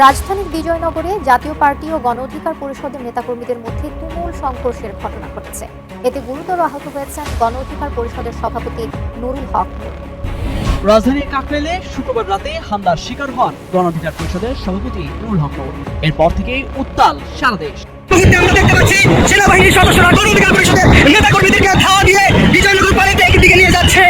রাজধানীর বিজয়নগরে জাতীয় পার্টি ও গণ অধিকার পরিষদের নেতাকর্মীদের মধ্যে তুমুল সংঘর্ষের ঘটনা ঘটেছে। এতে গুরুতর আহত হয়েছেন গণ অধিকার পরিষদের সভাপতি নুরুল হক। নূর। রাজধানীর কাকরাইলে শুক্রবার রাতে হামলার শিকার হন গণ অধিকার পরিষদের সভাপতি নুরুল হক। এরপর থেকেই উত্তাল সারা দেশ। মুহূর্তে আমরা দেখতে পাচ্ছি সেনাবাহিনীর সদস্যরা গণ অধিকার পরিষদের নেতা কর্মীদেরকে ধাওয়া দিয়ে বিজয়নগর একদিকে নিয়ে যাচ্ছে।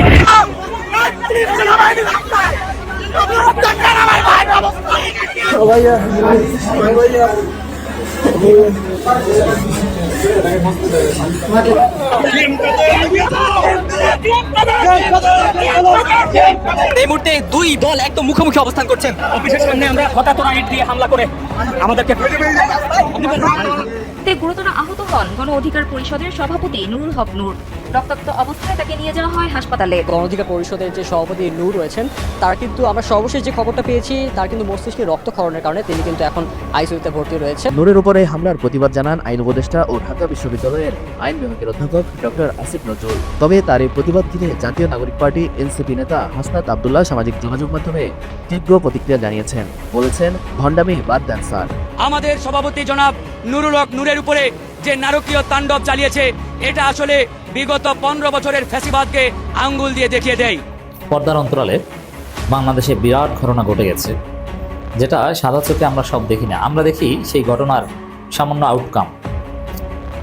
এই মুহূর্তে দুই দল একদম মুখোমুখি অবস্থান করছেন। অফিসের সামনে আমরা হঠাৎ ইট দিয়ে হামলা করে আমাদেরকে গুরুতর আহত হন গণ অধিকার পরিষদের সভাপতি নুরুল হক নূর। রক্তাক্ত অবস্থায় তাকে নিয়ে যাওয়া হয় হাসপাতালে। গণঅধিকার পরিষদের যে সভাপতি নূর রয়েছেন তার কিন্তু আমরা সর্বশেষ যে খবরটা পেয়েছি তার কিন্তু মস্তিষ্কে রক্তক্ষরণের কারণে তিনি কিন্তু এখন আইসিইউতে ভর্তি রয়েছে নূরের উপরে হামলার প্রতিবাদ জানান আইন উপদেষ্টা ও ঢাকা বিশ্ববিদ্যালয়ের আইন বিভাগের অধ্যাপক ডক্টর আসিফ নজরুল। তবে তার এই প্রতিবাদ ঘিরে জাতীয় নাগরিক পার্টি এনসিপি নেতা হাসনাত আবদুল্লাহ সামাজিক যোগাযোগ মাধ্যমে তীব্র প্রতিক্রিয়া জানিয়েছেন। বলেছেন ভণ্ডামি বাদ দেন স্যার। আমাদের সভাপতি জনাব নুরুল হক নূরের উপরে যে নারকীয় তাণ্ডব চালিয়েছে এটা আসলে বিগত পনেরো বছরের ফ্যাসিবাদকে আঙ্গুল দিয়ে দেখিয়ে দেয়। পর্দার অন্তরালে বাংলাদেশে বিরাট ঘটনা ঘটে গেছে, যেটা সাদা চোখে আমরা সব দেখি না। আমরা দেখি সেই ঘটনার সামান্য আউটকাম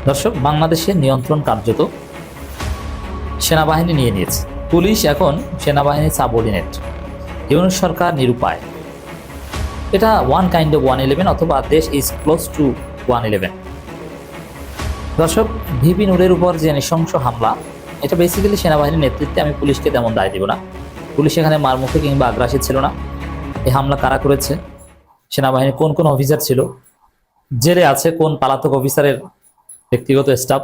দর্শক বাংলাদেশের নিয়ন্ত্রণ কার্যত সেনাবাহিনী নিয়ে নিয়েছে। পুলিশ এখন সেনাবাহিনীর সাবঅর্ডিনেট ইউনুস সরকার নিরুপায়। এটা one kind of one eleven অথবা দেশ is close to one eleven দর্শক, ভিপি নূরের উপর যে নৃশংস হামলা, এটা বেসিক্যালি সেনাবাহিনীর নেতৃত্বে আমি পুলিশকে তেমন দায় দিব না। পুলিশ এখানে মারমুখী কিংবা আগ্রাসী ছিল না। এই হামলা কারা করেছে? সেনাবাহিনীর কোন কোন অফিসার ছিল? জেলে আছে কোন পালাতক অফিসারের ব্যক্তিগত স্টাফ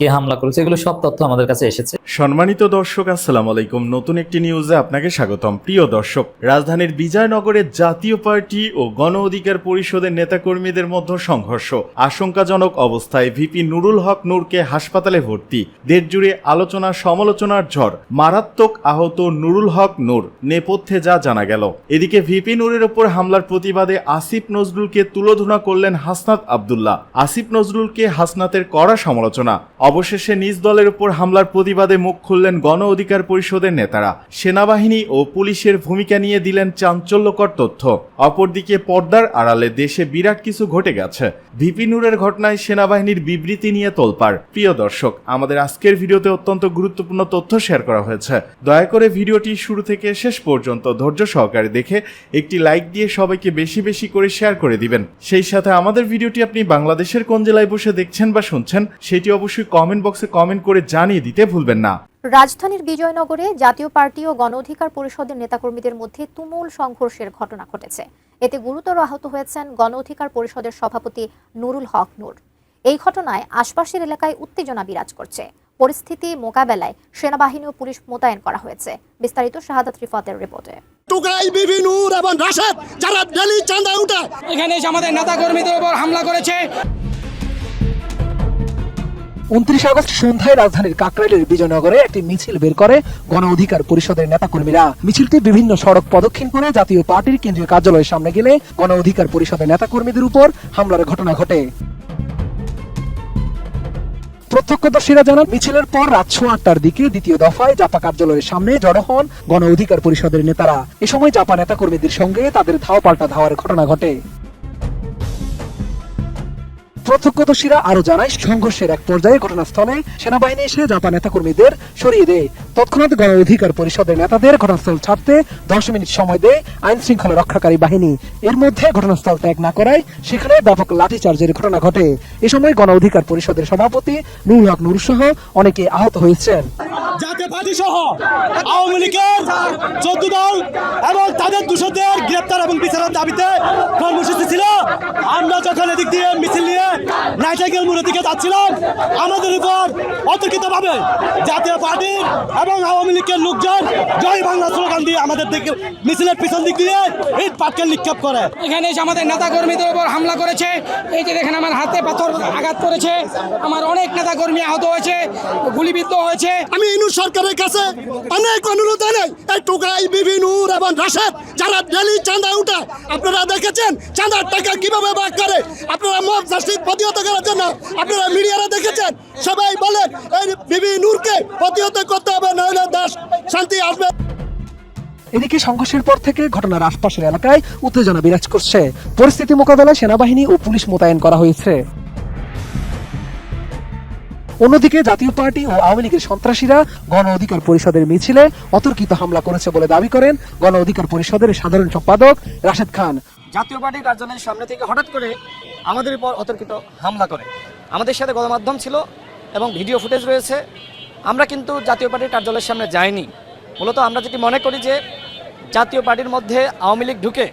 কে হামলা করেছে, এগুলো সব তথ্য আমাদের কাছে এসেছে। সম্মানিত দর্শক, আসসালামু আলাইকুম। নতুন একটি নিউজে আপনাকে স্বাগতম। প্রিয় দর্শক, রাজধানীর বিজয়নগরে জাতীয় পার্টি ও গণ অধিকার পরিষদের নেতাকর্মীদের মধ্যে সংঘর্ষ। আশঙ্কাজনক অবস্থায় ভিপি নুরুল হক নূরকে হাসপাতালে ভর্তি। দেশ জুড়ে আলোচনা সমালোচনার ঝড়। মারাত্মক আহত নুরুল হক নূর নেপথ্যে যা জানা গেল। এদিকে ভিপি নূরের ওপর হামলার প্রতিবাদে আসিফ নজরুলকে তুলোধনা করলেন হাসনাত আবদুল্লাহ। আসিফ নজরুলকে হাসনাতের কড়া সমালোচনা। অবশেষে নিজ দলের উপর হামলার প্রতিবাদে মুখ খুললেন গণ অধিকার পরিষদের নেতারা। সেনাবাহিনী ও পুলিশের ভূমিকা নিয়ে দিলেন চাঞ্চল্যকর তথ্য। অপরদিকে পর্দার আড়ালে দেশে বিরাট কিছু ঘটে গেছে। ভিপি নূরের ঘটনায় সেনাবাহিনীর বিবৃতি নিয়ে তোলপাড়। প্রিয় দর্শক, আমাদের আজকের ভিডিওতে অত্যন্ত গুরুত্বপূর্ণ তথ্য শেয়ার করা হয়েছে। দয়া করে ভিডিওটি শুরু থেকে শেষ পর্যন্ত ধৈর্য সহকারে দেখে একটি লাইক দিয়ে সবাইকে বেশি বেশি করে শেয়ার করে দিবেন। সেই সাথে আমাদের ভিডিওটি আপনি বাংলাদেশের কোন জেলায় বসে দেখছেন বা শুনছেন, সেটি অবশ্যই কমেন্ট বক্সে কমেন্ট করে জানিয়ে দিতে ভুলবেন না। রাজধানীর বিজয়নগরে জাতীয় পার্টি ও গণ অধিকার পরিষদের নেতাকর্মীদের মধ্যে তুমুল সংঘর্ষের ঘটনা ঘটেছে। এতে গুরুতর আহত হয়েছেন গণ অধিকার পরিষদের সভাপতি নুরুল হক নূর। এই ঘটনায় আশপাশের এলাকায় উত্তেজনা বিরাজ করছে। পরিস্থিতি মোকাবেলায় সেনাবাহিনী ও পুলিশ মোতায়েন করা হয়েছে। বিস্তারিত শাহাদাত রিফাতের রিপোর্টে। টুকরাই বিবি নূর এবং রাশেদ যারা ডেলি চাঁদা উঠে এখানে আমাদের নেতা কর্মীদের উপর হামলা করেছে। উনত্রিশ আগস্ট সন্ধ্যায় রাজধানীর কাকরাইলের বিজয়নগরে একটি মিছিল বের করে গণ অধিকার পরিষদের নেতাকর্মীরা। মিছিলটি বিভিন্ন সড়ক প্রদক্ষিণ করে জাতীয় পার্টির কেন্দ্রীয় কার্যালয়ের সামনে গেলে গণ অধিকার পরিষদের নেতাকর্মীদের উপর হামলার ঘটনা ঘটে। প্রত্যক্ষদর্শীরা জানান, মিছিলের পর রাত সোয়া আটটার দিকে দ্বিতীয় দফায় জাপা কার্যালয়ের সামনে জড়ো হন গণ অধিকার পরিষদের নেতারা। এ সময় জাপা নেতাকর্মীদের সঙ্গে তাদের ধাওয়া পাল্টা ধাওয়ার ঘটনা ঘটে। প্রত্যক্ষদর্শীরা আরও জানায়, সংঘর্ষের এক পর্যায়ে ঘটনাস্থলে সেনাবাহিনী এসে জাপা নেতাকর্মীদের সরিয়ে দেয়। তৎক্ষণাৎ গণ অধিকার পরিষদের নেতাদের ঘটনাস্থল ছাড়তে দশ মিনিট সময় দেয় আইন শৃঙ্খলা রক্ষাকারী বাহিনী। এর মধ্যে ঘটনাস্থল ত্যাগ না করায় সেখানে ব্যাপক লাঠিচার্জের ঘটনা ঘটে। এ সময় গণ অধিকার পরিষদের সভাপতি নুরুল হক নুর সহ অনেকে আহত হয়েছেন। জাতীয় পার্টি সহ আওয়ামী লীগের চোদ্দ দল এবং তাদের দূষণদের গ্রেপ্তার এবং বিচারের দাবিতে কর্মসূচি ছিল। আমরা যখন এদিক দিয়ে মিছিল নিয়ে নাই বাইসাইকেল মোড়ের দিকে যাচ্ছিলাম আমাদের উপর অতর্কিত ভাবে জাতীয় পার্টির এবং আওয়ামী লীগের লোকজন জয় বাংলা স্লোগান দিয়ে আমাদের দিকে মিছিলের পিছন দিক দিয়ে ইট পাটকেল নিক্ষেপ করে। এখানে এসে আমাদের নেতা কর্মীদের উপর হামলা করেছে। এই যে দেখেন আমার হাতে পাথর আঘাত করেছে। আমার অনেক নেতা কর্মী আহত হয়েছে গুলিবিদ্ধ হয়েছে। আমি ইনু সরকারের কাছে অনেক অনুরোধ জানাই। এই টুকাই বিবি নূর এবং রাশেদ, যারা ডেলি চাঁদা উঠে আপনারা দেখেছেন চাঁদার টাকা কীভাবে ভাগ করে? আপনারা মব জাস্টিস প্রতিহত করার জন্য আপনারা মিডিয়ারা দেখেছেন? সবাই বলেন, এই বিবি নূরকে প্রতিহত করতে হবে, নইলে দেশ শান্তি আসবে। এদিকে সংঘর্ষের পর থেকে ঘটনার আশপাশের এলাকায় উত্তেজনা বিরাজ করছে। পরিস্থিতি মোকাবেলায় সেনাবাহিনী ও পুলিশ মোতায়েন করা হয়েছে। অন্যদিকে জাতীয় পার্টি ও আওয়ামী লীগের সন্ত্রাসীরা গণ অধিকার পরিষদের মিছিলে অতর্কিত হামলা করেছে বলে দাবি করেন গণ অধিকার পরিষদের সাধারণ সম্পাদক রাশেদ খান। জাতীয় পার্টির কার্যালয়ের সামনে থেকে হঠাৎ করে আমাদের উপর অতর্কিত হামলা করে। আমাদের সাথে গণমাধ্যম ছিল এবং ভিডিও ফুটেজ রয়েছে। আমরা কিন্তু জাতীয় পার্টির কার্যালয়ের সামনে যাইনি। মূলত আমরা যেটি মনে করি যে জাতীয় পার্টির মধ্যে আওয়ামী লীগ ঢুকে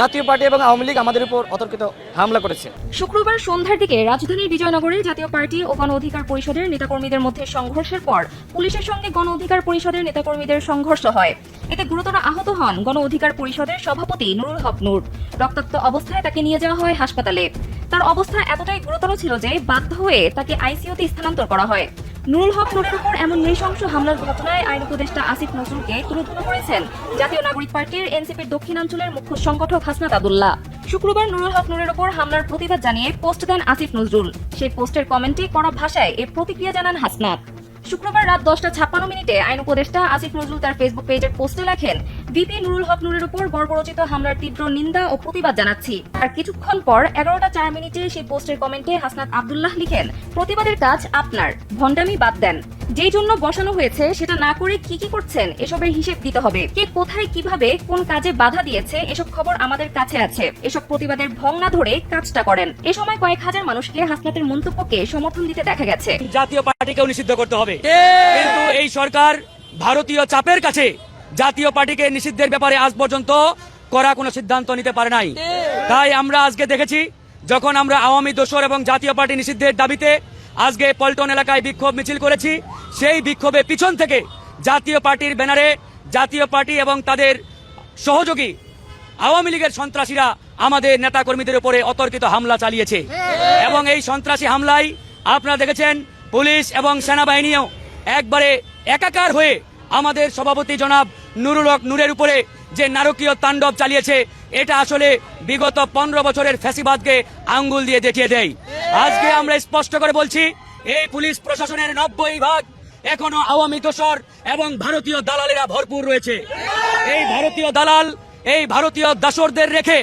জাতীয় পার্টি এবং আওয়ামী লীগ আমাদের উপর অতর্কিত হামলা করেছে। শুক্রবার সন্ধ্যার দিকে রাজধানীর বিজয়নগরে জাতীয় পার্টি ও গণ অধিকার পরিষদের নেতাকর্মীদের মধ্যে সংঘর্ষের পর পুলিশের সঙ্গে গণ অধিকার পরিষদের নেতাকর্মীদের সংঘর্ষ হয়। এতে গুরুতর আহত হন গণ অধিকার পরিষদের সভাপতি নুরুল হক নূর। রক্তাক্ত অবস্থায় তাকে নিয়ে যাওয়া হয় হাসপাতালে। তার অবস্থা এতটাই গুরুতর ছিল যে বাধ্য হয়ে তাকে আইসিইউতে স্থানান্তর করা হয়। নুরুল হক নূরের এমন নৃশংস হামলার ঘটনায় আইন উপদেষ্টা আসিফ নজরুলকে তুলে করেছেন জাতীয় নাগরিক পার্টির এনসিপির দক্ষিণাঞ্চলের মুখ্য সংগঠক হাসনাত আবদুল্লাহ। শুক্রবার নুরুল হক নূরের উপর হামলার প্রতিবাদ জানিয়ে পোস্ট দেন আসিফ নজরুল। সেই পোস্টের কমেন্টে করা ভাষায় এ প্রতিক্রিয়া জানান হাসনাত। শুক্রবার রাত দশটা ছাপ্পান্ন মিনিটে আইন উপদেষ্টা আসিফ নজরুল তার ফেসবুক পেজের পোস্টে লেখেন ভিপি নুরুল হক নূরের উপর বর্বরচিত হামলার তীব্র নিন্দা ও প্রতিবাদ জানাচ্ছি। আর কিছুক্ষণ পর এগারোটা চার মিনিটে সেই পোস্টের কমেন্টে হাসনাত আবদুল্লাহ লিখেন প্রতিবাদের কাজ আপনার ভণ্ডামি বাদ দেন। যেই জন্য বসানো হয়েছে সেটা না করে কি কি করছেন এসবের হিসেব দিতে হবে। কে কোথায় কীভাবে কোন কাজে বাধা দিয়েছে এসব খবর আমাদের কাছে আছে। এসব প্রতিবাদের ভং না ধরে কাজটা করেন। এ সময় কয়েক হাজার মানুষকে হাসনাতের মন্তব্যকে সমর্থন দিতে দেখা গেছে। জাতীয় পার্টিকেও নিষিদ্ধ করতে হবে। কিন্তু এই সরকার ভারতীয় চাপের কাছে জাতীয় পার্টিকে নিষিদ্ধের ব্যাপারে আজ পর্যন্ত করা কোনো সিদ্ধান্ত নিতে পারে নাই। তাই আমরা আজকে দেখেছি, যখন আমরা আওয়ামী দোসর এবং জাতীয় পার্টি নিষিদ্ধের দাবিতে আজকে পল্টন এলাকায় বিক্ষোভ মিছিল করেছি, সেই বিক্ষোভে পিছন থেকে জাতীয় পার্টির ব্যানারে জাতীয় পার্টি এবং তাদের সহযোগী আওয়ামী লীগের সন্ত্রাসীরা আমাদের নেতাকর্মীদের উপরে অতর্কিত হামলা চালিয়েছে। এবং এই সন্ত্রাসী হামলায় আপনারা দেখেছেন, পুলিশ এবং সেনাবাহিনীও একবারে একাকার হয়ে আমাদের সভাপতি জনাব নুরুল হক নূরের উপরে যে নারকীয় তাণ্ডব চালিয়েছে, এটা আসলে বিগত পনেরো বছরের ফ্যাসিবাদকে আঙ্গুল দিয়ে দেখিয়ে দেয়। আজকে আমরা স্পষ্ট করে বলছি, এই পুলিশ প্রশাসনের নব্বই ভাগ এখনও আওয়ামী দোসর এবং ভারতীয় দালালেরা ভরপুর রয়েছে। এই ভারতীয় দালাল, এই ভারতীয় দাসরদের রেখে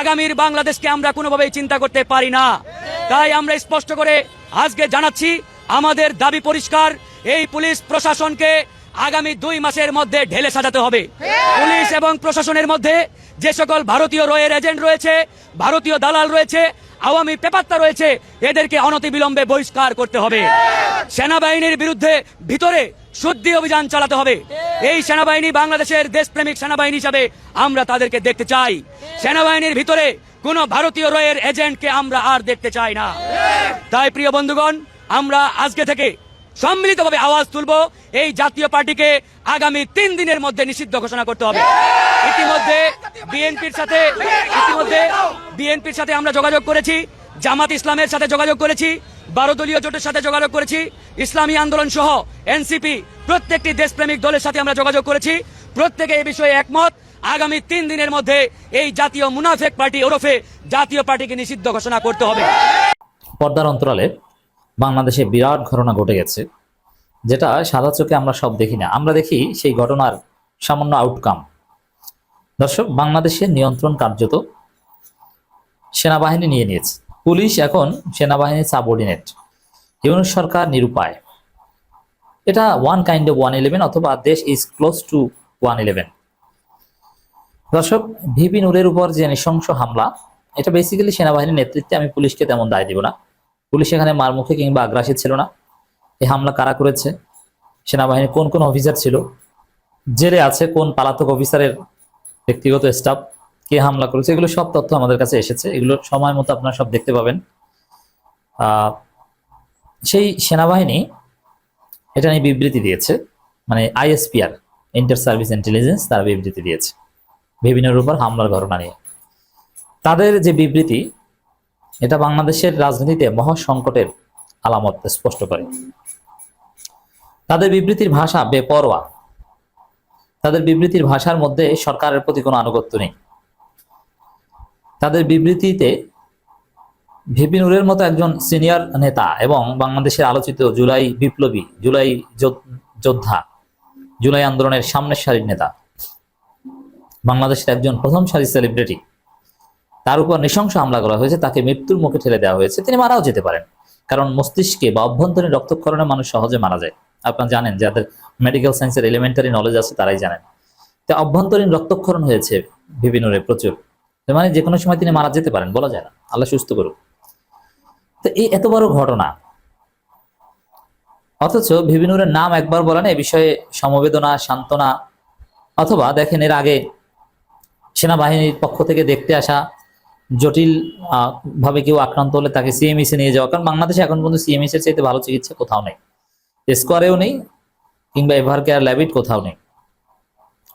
আগামীর বাংলাদেশকে আমরা কোনোভাবেই চিন্তা করতে পারি না। তাই আমরা স্পষ্ট করে আজকে জানাচ্ছি, আমাদের দাবি পরিষ্কার, এই পুলিশ প্রশাসনকে আগামী দুই মাসের মধ্যে ঢেলে সাজাতে হবে। পুলিশ এবং প্রশাসনের মধ্যে যে সকল ভারতীয় রয়ের এজেন্ট রয়েছে, ভারতীয় দালাল রয়েছে, আওয়ামী পেপাত্তা রয়েছে, এদেরকে অনতিবিলম্বে বহিষ্কার করতে হবে। সেনাবাহিনীর বিরুদ্ধে ভিতরে শুদ্ধি অভিযান চালাতে হবে। এই সেনাবাহিনী বাংলাদেশের দেশপ্রেমিক সেনাবাহিনী হিসাবে আমরা তাদেরকে দেখতে চাই। সেনাবাহিনীর ভিতরে কোন ভারতীয় রয়ের এজেন্টকে আমরা আর দেখতে চাই না। তাই প্রিয় বন্ধুগণ, আমরা আজকে থেকে সম্মিলিতভাবে আওয়াজ তুলব। এই জাতীয় পার্টিকে আগামী তিন দিনের মধ্যে নিষিদ্ধ ঘোষণা করতে হবে। ইতিমধ্যে বিএনপির সাথে, ইতিমধ্যে বিএনপির সাথে আমরা যোগাযোগ করেছি, জামাত ইসলামের সাথে যোগাযোগ করেছি বারো দলীয় জোটের সাথে যোগাযোগ করেছি, ইসলামী আন্দোলন সহ এনসিপি, প্রত্যেকটি দেশপ্রেমিক দলের সাথে আমরা যোগাযোগ করেছি। প্রত্যেকে এই বিষয়ে একমত। আগামী তিন দিনের মধ্যে এই জাতীয় মুনাফেক পার্টি ওরফে জাতীয় পার্টিকে নিষিদ্ধ ঘোষণা করতে হবে। পর্দার অন্তরালে বাংলাদেশে বিরাট ঘটনা ঘটে গেছে, যেটা সাদা চোখে আমরা সব দেখি না। আমরা দেখি সেই ঘটনার সামান্য আউটকাম দর্শক বাংলাদেশের নিয়ন্ত্রণ কার্যত সেনাবাহিনী নিয়ে নিয়েছে। পুলিশ এখন সেনাবাহিনীর সাবঅর্ডিনেট ইউনুস সরকার নিরুপায়। এটা one kind of one eleven অথবা দেশ is close to one eleven দর্শক, ভিপি নূরের উপর যে নৃশংস হামলা, এটা বেসিক্যালি সেনাবাহিনীর নেতৃত্বে আমি পুলিশকে তেমন দায় দিব না। পুলিশ এখানে মারমুখে কিংবা আগ্রাসী ছিল না। এই হামলা কারা করেছে? সেনাবাহিনীর কোন কোন অফিসার ছিল? জেলে আছে কোন পালাতক অফিসারের ব্যক্তিগত স্টাফ কে হামলা করেছে? এগুলো সব তথ্য আমাদের কাছে এসেছে। এগুলো সময় মতো আপনারা সব দেখতে পাবেন। সেই সেনাবাহিনী এটা নিয়ে বিবৃতি দিয়েছে। মানে আইএসপিআর ইন্টার সার্ভিস ইন্টেলিজেন্স তারা বিবৃতি দিয়েছে। বিভিন্নের উপর হামলার ঘটনা নিয়ে। তাদের যে বিবৃতি এটা বাংলাদেশের রাজনীতিতে মহা সংকটের আলামত স্পষ্ট করে। তাদের বিবৃতির ভাষা বেপরোয়া। তাদের বিবৃতির ভাষার মধ্যে সরকারের প্রতি কোনো আনুগত্য নেই। তাদের বিবৃতিতে ভিপি নুরের মতো একজন সিনিয়র নেতা এবং বাংলাদেশের আলোচিত জুলাই বিপ্লবী, জুলাই যোদ্ধ- জুলাই আন্দোলনের সামনের সারির নেতা, বাংলাদেশের একজন প্রথম সারির সেলিব্রিটি। তার উপর নৃশংস হামলা করা হয়েছে, তাকে মৃত্যুর মুখে ঠেলে দেওয়া হয়েছে, তিনি মারাও যেতে পারেন। কারণ মস্তিষ্কে বা অভ্যন্তরীণ রক্তক্ষরণে মানুষ সহজে মারা যায়। আপনারা জানেন যাদের মেডিকেল সায়েন্সের এলিমেন্টারি নলেজ আছে, তারাই জানেন। তো অভ্যন্তরীণ রক্তক্ষরণ হয়েছে বিভিন্নরে প্রচুর। মানে যে কোনো সময় তিনি মারা যেতে পারেন, বলা যায় না। আল্লাহ সুস্থ করুক। তো এই এত বড় ঘটনা, অথচ বিভিন্নরের নাম একবার বলেন, এ বিষয়ে সমবেদনা, সান্ত্বনা, অথবা দেখেন এর আগে সেনাবাহিনীর পক্ষ থেকে দেখতে আসা জটিল ভাবে কেউ আক্রান্ত হলে তাকে সিএমএসে নিয়ে যাওয়া। কারণ বাংলাদেশে এখন পর্যন্ত সিএমএস এর চাইতে ভালো চিকিৎসা কোথাও নেই। স্কোয়ারেও নেই, কিংবা এভার কেয়ার ল্যাবিট কোথাও নেই।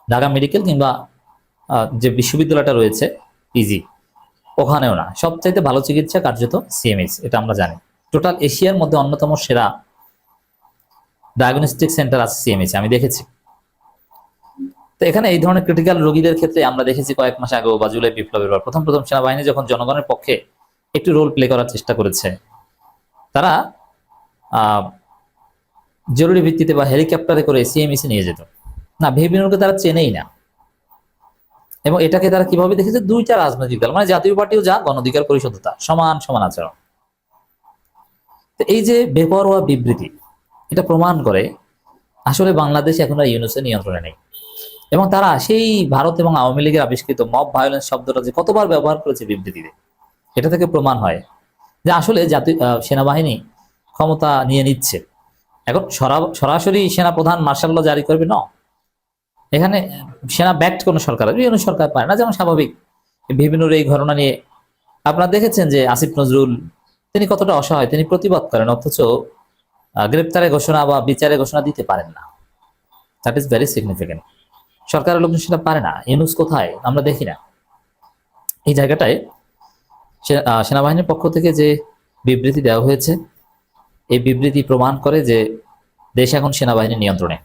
ঢাকা মেডিকেল কিংবা যে বিশ্ববিদ্যালয়টা রয়েছে পিজি ওখানেও না। সবচাইতে ভালো চিকিৎসা কার্যত সিএমএস এটা আমরা জানি। টোটাল এশিয়ার মধ্যে অন্যতম সেরা ডায়াগনস্টিক সেন্টার আছে সিএমএস আমি দেখেছি। তো এখানে এই ধরনের ক্রিটিক্যাল রোগীদের ক্ষেত্রে আমরা দেখেছি কয়েক মাস আগেও বা জুলাই বিপ্লবের পর প্রথম প্রথম সেনাবাহিনী যখন জনগণের পক্ষে একটু রোল প্লে করার চেষ্টা করেছে, তারা জরুরি ভিত্তিতে বা হেলিকপ্টারে করে সিএমইসি নিয়ে যেত। না ভেবিনুরকে তারা চেনেই না। এবং এটাকে তারা কীভাবে দেখেছে? দুইটা রাজনৈতিক দল মানে জাতীয় পার্টিও যা গণ অধিকার পরিষদ তা সমান সমান আচরণ। তো এই যে বেপরোয়া বিবৃতি, এটা প্রমাণ করে আসলে বাংলাদেশ এখন আর ইউনুসের নিয়ন্ত্রণে নেই। এবং তারা সেই ভারত এবং আওয়ামী লীগের আবিষ্কৃত মব ভায়োলেন্স শব্দটা যে কতবার ব্যবহার করেছে বিবৃতিতে এটা থেকে প্রমাণ হয় যে আসলে জাতীয় সেনাবাহিনী ক্ষমতা নিয়ে নিচ্ছে। এখন সরাসরি সেনা প্রধান মার্শাল জারি করবে? না। এখানে সেনা ব্যাক্ট কোনো সরকার বিভিন্ন সরকার পায় না যেমন স্বাভাবিক। বিভিন্ন এই ঘটনা নিয়ে আপনারা দেখেছেন যে আসিফ নজরুল তিনি কতটা অসহায় তিনি প্রতিবাদ করেন অথচ আহ, গ্রেপ্তারের ঘোষণা বা বিচারের ঘোষণা দিতে পারেন না। দ্যাট ইজ ভেরি সিগনিফিকেন্ট সরকারের লোকজন সেটা পারে না। ইউনুস কোথায়? আমরা দেখি না। এই জায়গাটায় সেনাবাহিনীর পক্ষ থেকে যে বিবৃতি দেওয়া হয়েছে, এই বিবৃতি প্রমাণ করে যে দেশ এখন সেনাবাহিনীর নিয়ন্ত্রণে।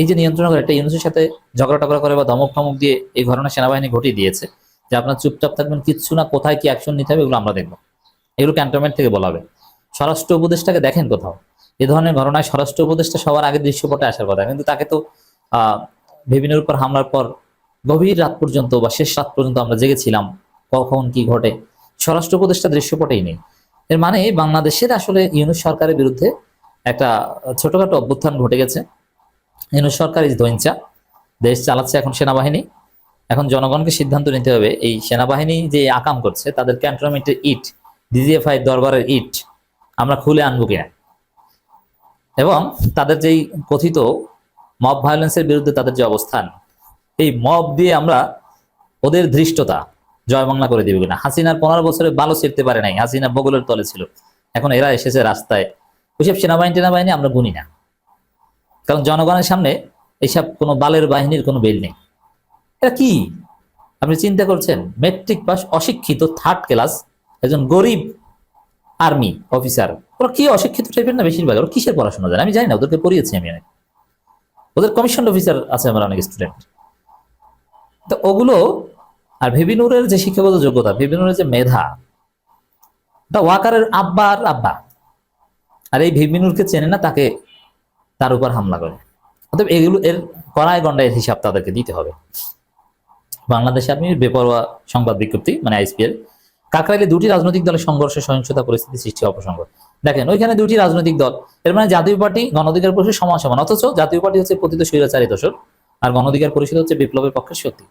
এই যে নিয়ন্ত্রণ করে এটা ইউনুসের সাথে ঝগড়া টগড়া করে বা ধমক টমক দিয়ে এই ঘটনা সেনাবাহিনী ঘটিয়ে দিয়েছে, যে আপনার চুপচাপ থাকবেন, কিচ্ছু না, কোথায় কি অ্যাকশন নিতে হবে, এগুলো আমরা দেখব। এগুলো ক্যান্টনমেন্ট থেকে বলা হবে। স্বরাষ্ট্র উপদেষ্টাকে দেখেন কোথাও। এ ধরনের ঘটনায় স্বরাষ্ট্র উপদেষ্টা সবার আগে দৃশ্যপটে আসার কথা, কিন্তু তাকে তো বিভিন্ন উপর হামলার পর গভীর রাত পর্যন্ত বা শেষ রাত পর্যন্ত আমরা জেগেছিলাম। কখন, কি ঘটে, স্বরাষ্ট্র উপদেষ্টা দৃশ্যপটেই নেই। এর মানে বাংলাদেশের আসলে ইউনুস সরকারের বিরুদ্ধে একটা ছোটখাটো অভ্যুত্থান ঘটে গেছে। ইউনুস সরকার ইজ দৈঞ্চা দেশ চালাচ্ছে এখন সেনাবাহিনী। এখন জনগণকে সিদ্ধান্ত নিতে হবে, এই সেনাবাহিনী যে আকাম করছে, তাদের ক্যান্টনমেন্টের ইট ডিজিএফআই দরবারের ইট, আমরা খুলে আনব কিনা? এবং তাদের যেই কথিত মব ভায়োলেন্সের বিরুদ্ধে তাদের যে অবস্থান, এই মব দিয়ে আমরা ওদের ধৃষ্টতা জয় বাংলা করে দিবে কিনা? হাসিনার পনেরো বছরে ভালো ছিঁড়তে পারে নাই, হাসিনা বগলের তলে ছিল। এখন এরা এসেছে রাস্তায়। ওইসব সেনাবাহিনী টেনাবাহিনী আমরা গুনি না। কারণ জনগণের সামনে এইসব কোনো বালের বাহিনীর কোনো বেল নেই। এটা কি? আপনি চিন্তা করছেন, মেট্রিক পাস অশিক্ষিত থার্ড ক্লাস একজন গরিব আর্মি অফিসার, ওরা কি অশিক্ষিত টাইপের না বেশিরভাগ? ওরা কিসের পড়াশোনা জানে? আমি জানি না, ওদেরকে পড়িয়েছি আমি অনেক। ওদের কমিশন অফিসার আছে আমার অনেক স্টুডেন্ট তো ওগুলো আর ভেবিনুরের যে শিক্ষাগত যোগ্যতা ভেবিনুরের যে মেধা ওটা ওয়াকারের আব্বা আর আব্বা, আর এই ভেবিনুরকে চেনে না, তাকে তার উপর হামলা করে। অতএব এগুলো এর কড়ায় গন্ডায় হিসাব তাদেরকে দিতে হবে। বাংলাদেশ আর্মির বেপরোয়া সংবাদ বিজ্ঞপ্তি মানে আইসপিএল কাকরাইলে দুটি রাজনৈতিক দলের সংঘর্ষে সহিংসতা, পরিস্থিতি সৃষ্টি প্রসঙ্গ দেখেন, ওইখানে দুটি রাজনৈতিক দল। এর মানে জাতীয় পার্টি গণ অধিকার পরিষদ সমান সমান অথচ জাতীয় পার্টি হচ্ছে পতিত স্বৈরাচারী দোষর, আর গণ অধিকার পরিষদ হচ্ছে বিপ্লবের পক্ষের শক্তি।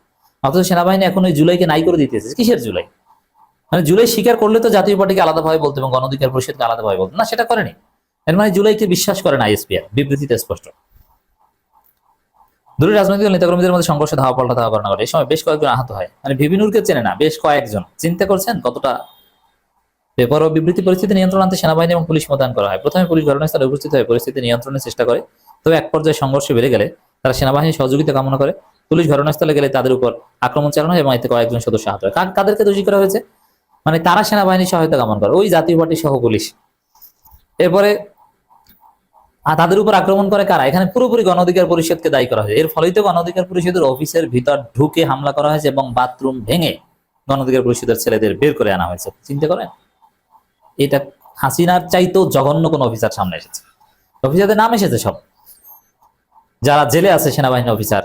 অথচ সেনাবাহিনী এখন ওই জুলাইকে নাই করে দিতেছে কিসের জুলাই? মানে জুলাই স্বীকার করলে তো জাতীয় পার্টিকে আলাদাভাবে বলতো এবং গণ অধিকার পরিষদকে আলাদাভাবে বলতো। না, সেটা করেনি। এর মানে জুলাইকে বিশ্বাস করে না আইএসপিআর। বিবৃতিতে স্পষ্ট। দুটি রাজনৈতিক দল নেতাকর্মীদের মধ্যে সংঘর্ষে ধাওয়া পাল্টা ধাওয়া ঘটনা ঘটে এই সময় বেশ কয়েকজন আহত হয়। মানে ভিবিনুরকে চেনে না। বেশ কয়েকজন। চিন্তা করছেন কতটা বেপরোয়া বিবৃতি পরিস্থিতি নিয়ন্ত্রণ আনতে সেনাবাহিনী এবং পুলিশ মোতায়েন করা হয়। প্রথমে পুলিশ ঘটনাস্থলে উপস্থিত হয়ে পরিস্থিতি নিয়ন্ত্রণের চেষ্টা করে। তবে এক পর্যায়ে সংঘর্ষ বেড়ে গেলে তারা সেনাবাহিনীর সহযোগিতা কামনা করে। পুলিশ ঘটনাস্থলে গেলে তাদের উপর আক্রমণ চালানো হয় এবং এতে কয়েকজন সদস্য আহত হয়। কাদেরকে দোষী করা হয়েছে? মানে তারা সেনাবাহিনীর সহায়তা কামনা করে। ওই জাতীয় পার্টি সহ পুলিশ। এরপরে তাদের উপর আক্রমণ করে কারা? এখানে পুরোপুরি গণ অধিকার পরিষদকে দায়ী করা হয়েছে। এর ফলেই তো গণ অধিকার পরিষদের অফিসের ভিতর ঢুকে হামলা করা হয়েছে এবং বাথরুম ভেঙে গণ অধিকার পরিষদের ছেলেদের বের করে আনা হয়েছে। চিন্তা করেন এটা হাসিনার চাইতেও জঘন্য কোন অফিসার সামনে এসেছে। অফিসারদের নাম এসেছে সব। যারা জেলে আছে সেনাবাহিনী অফিসার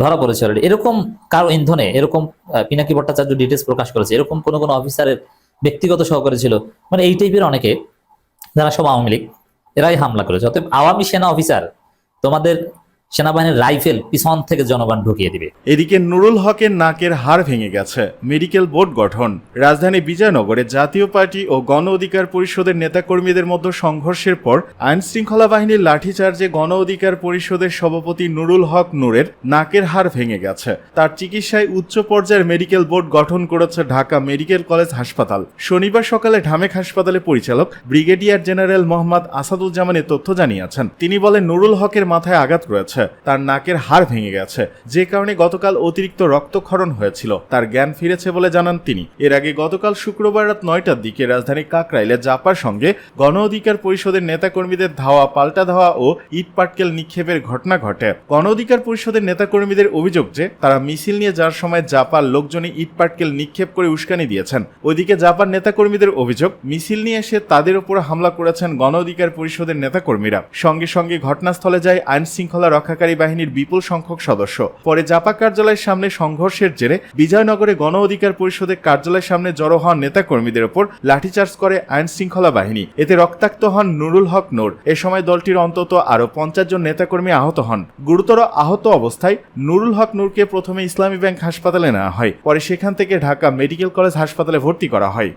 ধরা পড়েছে already। এরকম কারও ইন্ধনে, এরকম পিনাকি ভট্টাচার্য ডিটেলস প্রকাশ করেছে, এরকম কোন কোন অফিসারের ব্যক্তিগত সহকারী ছিল। মানে এই টাইপের অনেকে, যারা সব আওয়ামী লীগ, এরাই হামলা করেছে। অতএব আওয়ামী সেনা অফিসার তোমাদের সেনাবাহিনীর রাইফেল পিছন থেকে জনগণ ঢুকিয়ে দিবে। এদিকে নুরুল হকের নাকের হাড় ভেঙে গেছে। মেডিকেল বোর্ড গঠন। রাজধানী বিজয়নগরে জাতীয় পার্টি ও গণ অধিকার পরিষদের নেতাকর্মীদের মধ্যে সংঘর্ষের পর আইন শৃঙ্খলা বাহিনীর লাঠিচার্জে গণ অধিকার পরিষদের সভাপতি নুরুল হক নূরের নাকের হাড় ভেঙে গেছে। তার চিকিৎসায় উচ্চ পর্যায়ের মেডিকেল বোর্ড গঠন করেছে ঢাকা মেডিকেল কলেজ হাসপাতাল। শনিবার সকালে ঢামেক হাসপাতালের পরিচালক ব্রিগেডিয়ার জেনারেল মোহাম্মদ আসাদুজ্জামান এ তথ্য জানিয়েছেন। তিনি বলেন, নুরুল হকের মাথায় আঘাত রয়েছে। তার নাকের হাড় ভেঙে গেছে। যে কারণে গতকাল অতিরিক্ত রক্তক্ষরণ হয়েছিল। তার জ্ঞান ফিরেছে বলে জানান তিনি। এর আগে গতকাল শুক্রবার রাত নয়টার দিকে রাজধানী কাকরাইলে জাপার সঙ্গে গণ অধিকার পরিষদের নেতাকর্মীদের ধাওয়া, পাল্টা ধাওয়া ও ইট পাটকেল নিক্ষেপের ঘটনা ঘটে। গণ অধিকার পরিষদের নেতাকর্মীদের অভিযোগ যে, তারা মিছিল নিয়ে যাওয়ার সময় জাপার লোকজনই ইট পাটকেল নিক্ষেপ করে উস্কানি দিয়েছেন। ওইদিকে জাপার নেতাকর্মীদের অভিযোগ, মিছিল নিয়ে এসে তাদের উপর হামলা করেছেন গণ অধিকার পরিষদের নেতাকর্মীরা। সঙ্গে সঙ্গে ঘটনাস্থলে যায় আইন শৃঙ্খলা রক্ষাকারী বাহিনীর বিপুল সংখ্যক সদস্য। পরে জাপা কার্যালয়ের সামনে সংঘর্ষের জেরে বিজয়নগরে গণ অধিকার পরিষদের কার্যালয়ের সামনে জড়ো হওয়া নেতাকর্মীদের উপর লাঠিচার্জ করে আইন শৃঙ্খলা বাহিনী। এতে রক্তাক্ত হন নুরুল হক নূর। এ সময় দলটির অন্তত আরও পঞ্চাশ জন নেতাকর্মী আহত হন। গুরুতর আহত অবস্থায় নুরুল হক নূরকে প্রথমে ইসলামী ব্যাংক হাসপাতালে নেওয়া হয়। পরে সেখান থেকে ঢাকা মেডিকেল কলেজ হাসপাতালে ভর্তি করা হয়।